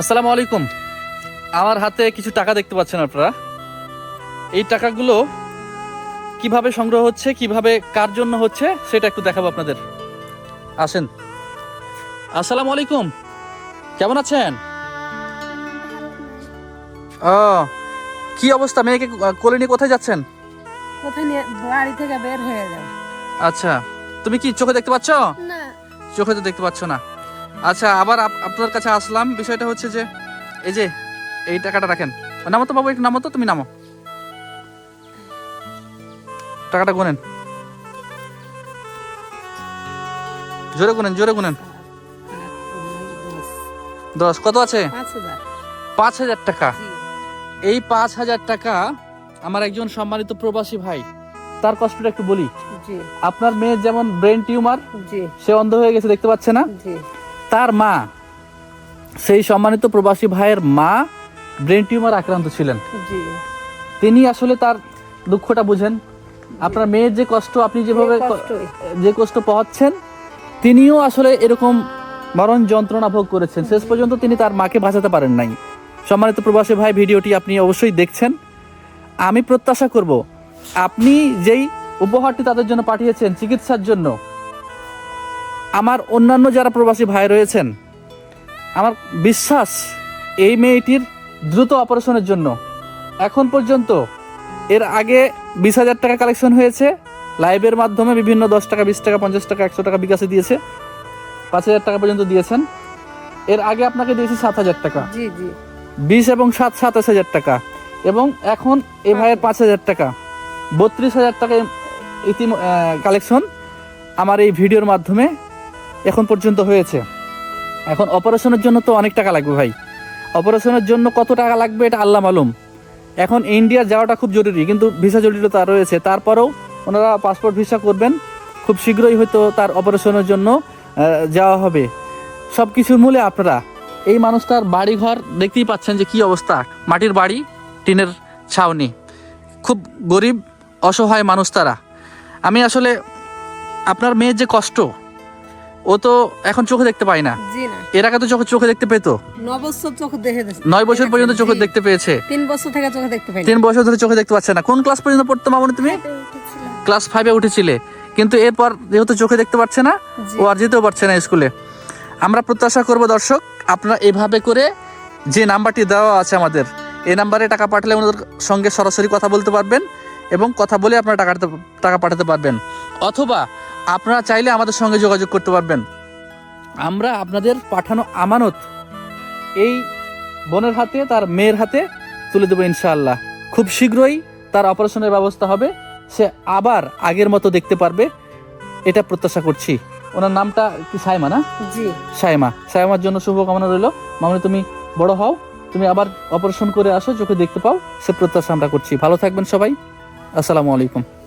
আসসালামু আলাইকুম। আমার হাতে কিছু টাকা দেখতে পাচ্ছেন আপনারা। এই টাকাগুলো কীভাবে সংগ্রহ হচ্ছে কীভাবে কার জন্য হচ্ছে সেটা একটু দেখাবো আপনাদের। আসেন। আসসালামু আলাইকুম। কেমন আছেন? ও কি অবস্থা? মেয়েকে কোলে নিয়ে কোথায় যাচ্ছেন? কোথায় নিয়ে বাড়ি থেকে বের হয়ে যাও আচ্ছা তুমি কি চোখে দেখতে পাচ্ছ? না। চোখে তো দেখতে পাচ্ছ না। আচ্ছা আবার আপনার কাছে আসলাম। বিষয়টা হচ্ছে যে এই যে এই টাকাটা রাখেন। নামো তো বাবু একটু নামো তো তুমি নামো। টাকাটা গুনেন। জোরে গুনেন জোরে গুনেন। দশ কত আছে? পাঁচ হাজার। টাকা। এই পাঁচ হাজার টাকা আমার একজন সম্মানিত প্রবাসী ভাই তার কষ্টটা একটু বলি। আপনার মেয়ের যেমন ব্রেন টিউমার সে অন্ধ হয়ে গেছে দেখতে পাচ্ছে না? জি। তার মা সেই সম্মানিত প্রবাসী ভাইয়ের মা ব্রেন টিউমার আক্রান্ত ছিলেন। তিনি আসলে তার দুঃখটা বুঝেন। আপনার মেয়ের যে কষ্ট আপনি যেভাবে যে কষ্ট পাচ্ছেন তিনিও আসলে এরকম মরণ যন্ত্রণা ভোগ করেছেন। শেষ পর্যন্ত তিনি তার মাকে বাঁচাতে পারেন নাই। সম্মানিত প্রবাসী ভাই ভিডিওটি আপনি অবশ্যই দেখছেন। আমি প্রত্যাশা করব আপনি যেই উপহারটি তাদের জন্য পাঠিয়েছেন চিকিৎসার জন্য আমার অন্যান্য যারা প্রবাসী ভাই রয়েছেন আমার বিশ্বাস এই মেয়েটির দ্রুত অপারেশনের জন্য। এখন পর্যন্ত এর আগে বিশ হাজার টাকা কালেকশন হয়েছে লাইভের মাধ্যমে বিভিন্ন দশ টাকা বিশ টাকা পঞ্চাশ টাকা একশো টাকা বিকাশে দিয়েছে। পাঁচ হাজার টাকা পর্যন্ত দিয়েছেন। এর আগে আপনাকে দিয়েছি সাত হাজার টাকা। বিশ এবং সাত সাতাশ হাজার টাকা। এবং এখন এ ভাইয়ের পাঁচ হাজার টাকা। বত্রিশ হাজার টাকা ইতিম কালেকশন আমার এই ভিডিওর মাধ্যমে এখন পর্যন্ত হয়েছে। এখন অপারেশনের জন্য তো অনেক টাকা লাগবে ভাই। অপারেশনের জন্য কত টাকা লাগবে এটা আল্লাহ মালুম। এখন ইন্ডিয়া যাওয়াটা খুব জরুরি, কিন্তু ভিসা জটিলতা রয়েছে। তারপরেও ওনারা পাসপোর্ট ভিসা করবেন, খুব শীঘ্রই হয়তো তার অপারেশনের জন্য যাওয়া হবে। সব কিছুর মূলে আপনারা, এই মানুষটার বাড়ি ঘর দেখতেই পাচ্ছেন যে কি অবস্থা। মাটির বাড়ি, টিনের ছাউনি। খুব গরিব, অসহায় মানুষ তারা। আমি আসলে আপনার মেয়ের যে কষ্ট ও তো এখন চোখে দেখতে পায় না। এর আগে তো চোখে চোখে দেখতে পেতো? বছর চোখ দেখে নয় বছর পর্যন্ত চোখে দেখতে পেয়েছে? তিন বছর থেকে চোখে দেখতে পাই তিন বছর ধরে চোখে দেখতে পাচ্ছে না। কোন ক্লাস পর্যন্ত পড়তো মামনি তুমি? ক্লাস ফাইভে উঠেছিলে। কিন্তু এরপর যেহেতু চোখে দেখতে পাচ্ছে না ও আর যেতেও পারছে না স্কুলে আমরা প্রত্যাশা করব দর্শক আপনারা এভাবে করে যে নাম্বারটি দেওয়া আছে আমাদের এই নাম্বারে টাকা পাঠালে ওনাদের সঙ্গে সরাসরি কথা বলতে পারবেন এবং কথা বলে আপনারা টাকা টাকা পাঠাতে পারবেন। অথবা আপনারা চাইলে আমাদের সঙ্গে যোগাযোগ করতে পারবেন। আমরা আপনাদের পাঠানো আমানত এই বোনের হাতে তার মেয়ের হাতে তুলে দেবো ইনশাআল্লাহ। খুব শীঘ্রই তার অপারেশনের ব্যবস্থা হবে। সে আবার আগের মতো দেখতে পারবে। এটা প্রত্যাশা করছি। ওনার নামটা কি সাইমা না? জি। সাইমা। সাইমার জন্য শুভকামনা রইল। মামনি তুমি বড় হও। তুমি আবার অপারেশন করে আসো চোখে দেখতে পাও। সে প্রত্যাশা আমরা করছি। ভালো থাকবেন সবাই। আসসালামু আলাইকুম।